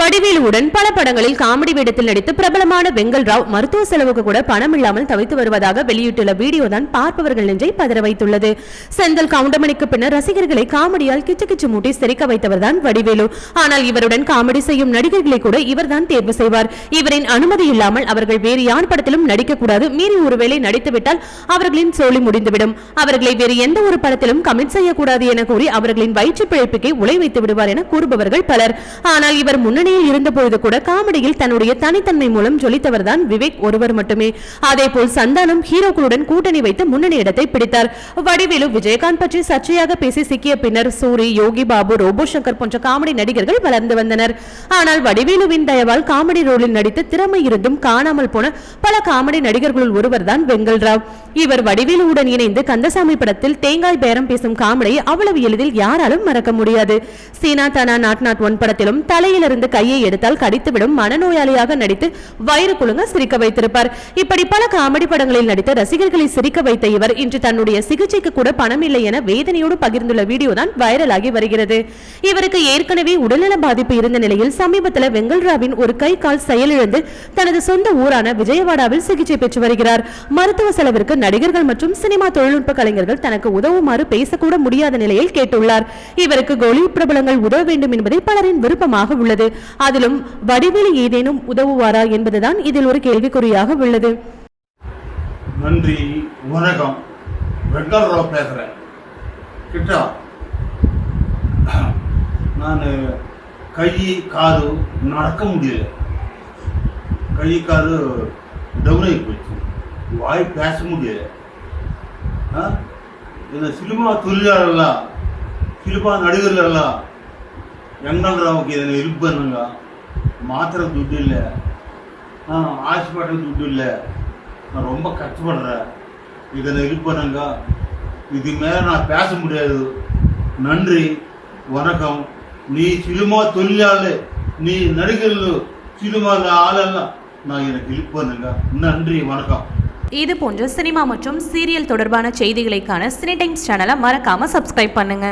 வடிவேலுவுடன் பல படங்களில் காமெடி வேடத்தில் நடித்து பிரபலமான வெங்கல் ராவ் மருத்துவ செலவுக்கு கூட பணம் இல்லாமல் தவித்து வருவதாக வெளியிட்டுள்ள வீடியோ தான் பார்ப்பவர்கள் நெஞ்சை பதற வைத்துள்ளது. செந்தில் கவுண்டமணிக்கு பின்னர் ரசிகர்களை காமெடியால் கிச்சு கிச்சு மூட்டி சிரிக்க வைத்தவர் தான் வடிவேலு. ஆனால் இவருடன் காமெடி செய்யும் நடிகர்களை கூட இவர்தான் தேர்வு செய்வார். இவரின் அனுமதி இல்லாமல் அவர்கள் வேறு யார் படத்திலும் நடிக்கக்கூடாது. மீறி ஒருவேளை நடித்துவிட்டால் அவர்களின் சோழி முடிந்துவிடும். அவர்களை வேறு எந்த ஒரு படத்திலும் கமிட் செய்யக்கூடாது என கூறி அவர்களின் வயிற்று பிழைப்புக்கே உலை வைத்து விடுவார் என கூறுபவர்கள் பலர். ஆனால் இவர் முன்னணியில் இருந்தபொழுது கூட காமெடியில் தன்னுடைய தனித்தன்மை மூலம் ஜொலித்தவர் தான் விவேக் ஒருவர் மட்டுமே. அதே போல் சந்தானம் ஹீரோக்களுடன் கூட்டணி வைத்து முன்னணி இடத்தை பிடித்தார். வடிவேலு விஜயகாந்த் பற்றி சர்ச்சையாக பேசி சிக்கிய பின்னர் சூரி யோகி பாபு ரோபோ சங்கர் போன்ற காமெடி நடிகர்கள் வளர்ந்து வந்தனர். ஆனால் வடிவேலுவின் தயவால் காமெடி ரோலில் நடித்து திறமை இருந்தும் காணாமல் போன பல காமெடி நடிகர்களுள் ஒருவர் தான் வெங்கல் ராவ் இவர் வடிவேலுவுடன் இணைந்து கந்தசாமி படத்தில் தேங்காய் பேரம் பேசும் காமெடியை அவ்வளவு எளிதில் யாராலும் மறக்க முடியாது. Seena Thana naught naught one படத்திலும் தலையிலிருந்து கையை எடுத்தால் கடித்துவிடும் மனநோயாளியாக நடித்து வயிறு குழுங்க சிரிக்க வைத்திருப்பார். இப்படி பல காமெடி படங்களில் நடித்து ரசிகர்களை சிரிக்க வைத்த இவர் இன்று தன்னுடைய சிகிச்சைக்கு கூட பணம் இல்லை என வேதனையோடு பகிர்ந்துள்ள வீடியோ தான் வைரலாகி வருகிறது. இவருக்கு ஏற்கனவே உடல்நல பாதிப்பு இருந்த நிலையில் சமீபத்தில் வெங்கல்ராவின் ஒரு கை கால் செயலிழந்து தனது சொந்த ஊரான விஜயவாடாவில் சிகிச்சை பெற்று வருகிறார். மருத்துவ செலவிற்கு நடிகர்கள் மற்றும் சினிமா தொழில்நுட்ப கலைஞர்கள் தனக்கு உதவுமாறு பேசக்கூட முடியாத நிலையில் கேட்டுள்ளார். இவருக்கு கோலி பிரபலங்கள் உதவ வேண்டும் என்பதே பலரின் விருப்பமாக உள்ளது. அதிலும் வடிவேலு ஏதேனும் உதவுவாரா என்பதுதான் இதில் ஒரு கேள்விக்குறியாக உள்ளது. நன்றி வணக்கம். வெங்கல்ராவ் பேசுகிறேன் கிட்டா? நான் கை காது நடக்க முடியல. கை காது டவுன் ஆகி போச்சு வாய் பேச முடியல. இந்த சினிமா தொழிலாளர்களா? சினிமா நடிகர்களெல்லாம் வெங்கல்ராவுக்கு இதனை ஹெல்ப் மாத்திரை துட்டு இல்லை ஆ ஹாஸ்பிட்டல் துட்டு இல்லை நான் ரொம்ப கஷ்டப்படுறேன் இதை ஹெல்ப் இது மேலே நான் பேச முடியாது நன்றி வணக்கம் நீ சினிமா தொழிலாளு நீ நடிகர்கள் சினிமா ஆளெல்லாம் நான் எனக்கு ஹெல்ப் நன்றி வணக்கம் இது போன்ற சினிமா மற்றும் சீரியல் தொடர்பான செய்திகளைக்கான சினி டைம்ஸ் சேனலை மறக்காம சப்ஸ்கிரைப் பண்ணுங்க